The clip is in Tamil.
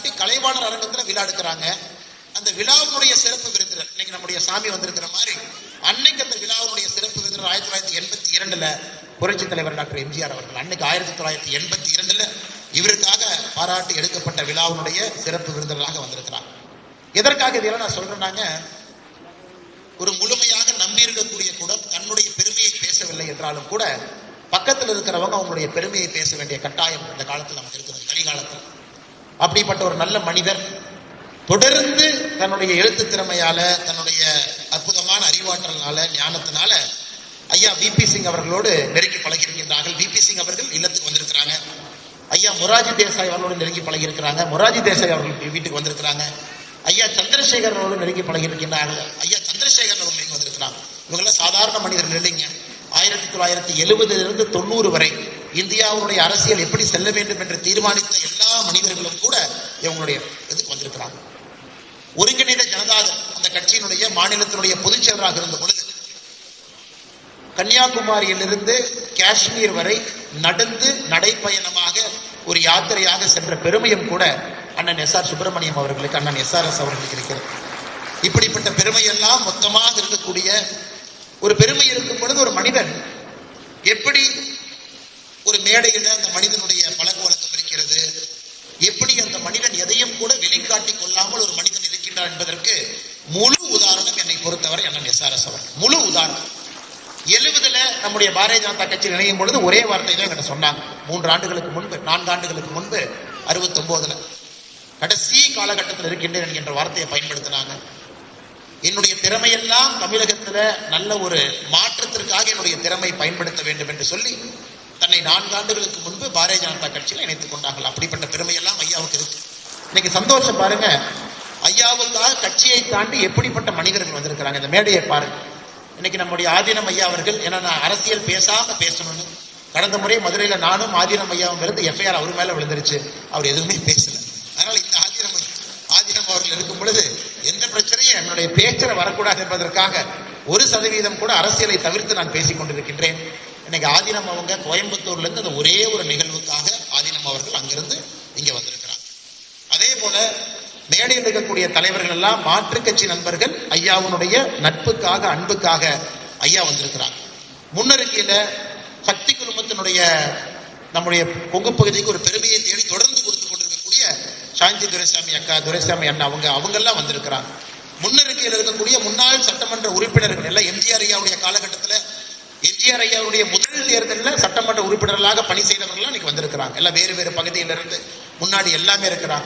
காட்டி கலைவாணர் அரங்கத்துல விழா எடுக்கிறாங்க. அந்த விழாவினுடைய சிறப்பு விருந்தினர் இன்னைக்கு நம்முடைய சாமி வந்திருக்கிற மாதிரி அன்னைக்கு அந்த விழாவினுடைய சிறப்பு விருந்தினர் ஆயிரத்தி தொள்ளாயிரத்தி எண்பத்தி இரண்டுல புரட்சி தலைவர் டாக்டர் எம்ஜிஆர் அவர்கள் அன்னைக்கு ஆயிரத்தி தொள்ளாயிரத்தி எண்பத்தி இரண்டுல இவருக்காக பாராட்டி எடுக்கப்பட்ட விழாவினுடைய சிறப்பு விருந்தினராக வந்திருக்கிறார். எதற்காக இதெல்லாம் நான் சொல்றேன்னாங்க ஒரு முழுமையாக நம்பி இருக்கக்கூடிய தன்னுடைய பெருமையை பேசவில்லை என்றாலும் கூட பக்கத்தில் இருக்கிறவங்க அவங்களுடைய பெருமையை பேச வேண்டிய கட்டாயம் இந்த காலத்தில் நமக்கு இருக்கிறது கலிகாலத்தில். அப்படிப்பட்ட ஒரு நல்ல மனிதர் தொடர்ந்து தன்னுடைய எழுத்து திறமையால தன்னுடைய அற்புதமான அறிவாற்றல்னால ஞானத்தினால ஐயா விபி சிங் அவர்களோடு நெருங்கி பழகியிருக்கின்றார்கள். விபி சிங் அவர்கள் இல்லத்துக்கு வந்திருக்கிறாங்க. ஐயா மொராஜி தேசாய் அவர்களோடு நெருங்கி பழகியிருக்கிறாங்க. மொராஜி தேசாய் அவர்கள் வீட்டுக்கு வந்திருக்கிறாங்க. ஐயா சந்திரசேகரனோடு அவர்களோடு நெருங்கி பழகியிருக்கின்றார்கள். ஐயா சந்திரசேகர் அவர்கள் நெருங்கி வந்திருக்கிறாங்க. இவங்கெல்லாம் சாதாரண மனிதர்கள் இல்லைங்க. ஆயிரத்தி தொள்ளாயிரத்தி எழுபதிலிருந்து தொண்ணூறு வரை இந்தியாவுடைய அரசியல் எப்படி செல்ல வேண்டும் என்று தீர்மானித்த எல்லா மனிதர்களும் கூட இவங்களுடைய இதுக்கு வந்திருக்கிறாங்க. ஒருங்கிணைந்த ஜனதாதள் அந்த கட்சியினுடைய மாநிலத்தினுடைய பொதுச் செயலராக இருந்த பொழுது கன்னியாகுமரியிலிருந்து காஷ்மீர் வரை நடந்து நடைப்பயணமாக ஒரு யாத்திரையாக சென்ற பெருமையும் கூட அண்ணன் எஸ் ஆர் சுப்பிரமணியம் அவர்களுக்கு அண்ணன் எஸ் ஆர் எஸ் அவர்களுக்கு இருக்கிறது. இப்படிப்பட்ட பெருமையெல்லாம் மொத்தமாக இருக்கக்கூடிய ஒரு பெருமை இருக்கும் பொழுது ஒரு மனிதன் எப்படி மேடையில் அந்த மனிதனுடைய பழக்க வழக்கம் இருக்கிறது. எப்படி அந்த மனிதன் எதையும் கூட வெளிக்காட்டி கொள்ளாமல் ஒரு மனிதன் இருக்கின்றார் என்பதற்கு முழு உதாரணம் என்னை பொறுத்தவரை அண்ணன் எஸ் ஆர் எஸ் அவர் முழு உதாரணம். எழுபதுல நம்முடைய பாரதிய ஜனதா கட்சியில் இணையும் பொழுது ஒரே வார்த்தை தான் என்கிட்ட சொன்னாங்க. மூன்று ஆண்டுகளுக்கு முன்பு நான்கு ஆண்டுகளுக்கு முன்பு அறுபத்தி ஒன்பதுல கடைசி காலகட்டத்தில் இருக்கின்றேன் என்கின்ற வார்த்தையை பயன்படுத்தினாங்க. என்னுடைய திறமையெல்லாம் தமிழகத்துல நல்ல ஒரு மாற்றத்திற்காக என்னுடைய திறமை பயன்படுத்த வேண்டும் என்று சொல்லி தன்னை நான்கு ஆண்டுகளுக்கு முன்பு பாரதிய ஜனதா கட்சியில் இணைத்துக் கொண்டார்கள். அப்படிப்பட்ட பெருமையெல்லாம் ஐயாவுக்கு இருக்கு. இன்னைக்கு சந்தோஷம் பாருங்க. ஐயாவுக்காக கட்சியை தாண்டி எப்படிப்பட்ட மனிதர்கள் வந்திருக்கிறாங்க? இந்த மேடையை பாருங்க. இன்னைக்கு நம்முடைய ஆதீனம் ஐயா அவர்கள் ஏன்னா நான் அரசியல் பேசாம பேசணும்னு. கடந்த முறை மதுரையில நானும் ஆதீனம் ஐயாவும் இருந்து எஃப்ஐஆர் அவர் மேல விழுந்துருச்சு. அவர் எதுவுமே பேசல. அதனால இந்த ஆதீனம் ஆதீனம் அவர்கள் இருக்கும் பொழுது எந்த பிரச்சனையும் என்னுடைய பேச்சில் வரக்கூடாது என்பதற்காக ஒரு சதவீதம் கூட அரசியலை தவிர்த்து நான் பேசிக் கொண்டிருக்கின்றேன் இன்னைக்கு ஆதினம் அவங்க கோயம்புத்தூர்ல இருந்து அந்த ஒரே ஒரு நிகழ்வுக்காக ஆதினம் அவர்கள் அங்கிருந்து இங்க வந்திருக்கிறார். அதே போல மேடையில் இருக்கக்கூடிய தலைவர்கள் எல்லாம் மாற்றுக் கட்சி நண்பர்கள் ஐயாவுனுடைய நட்புக்காக அன்புக்காக ஐயா வந்திருக்கிறார். முன்னருக்கையில சக்தி குழுமத்தினுடைய நம்முடைய கொங்கு பகுதிக்கு ஒரு பெருமையை தேடி தொடர்ந்து கொடுத்து கொண்டிருக்கக்கூடிய சாந்தி துரைசாமி அக்கா துரைசாமி அண்ணா அவங்க அவங்கெல்லாம் வந்திருக்கிறாங்க. முன்னறிக்கையில் இருக்கக்கூடிய முன்னாள் சட்டமன்ற உறுப்பினர்கள் எல்லாம் எம்ஜிஆர் ஐயாவுடைய காலகட்டத்தில் எம்ஜிஆர் ஐயாவுடைய முதல் தேர்தலில் சட்டமன்ற உறுப்பினர்களாக பணி செய்தவர்கள் இன்னைக்கு வந்திருக்கிறாங்க. எல்லாம் வேறு வேறு பகுதியிலிருந்து முன்னாடி எல்லாமே இருக்கிறாங்க.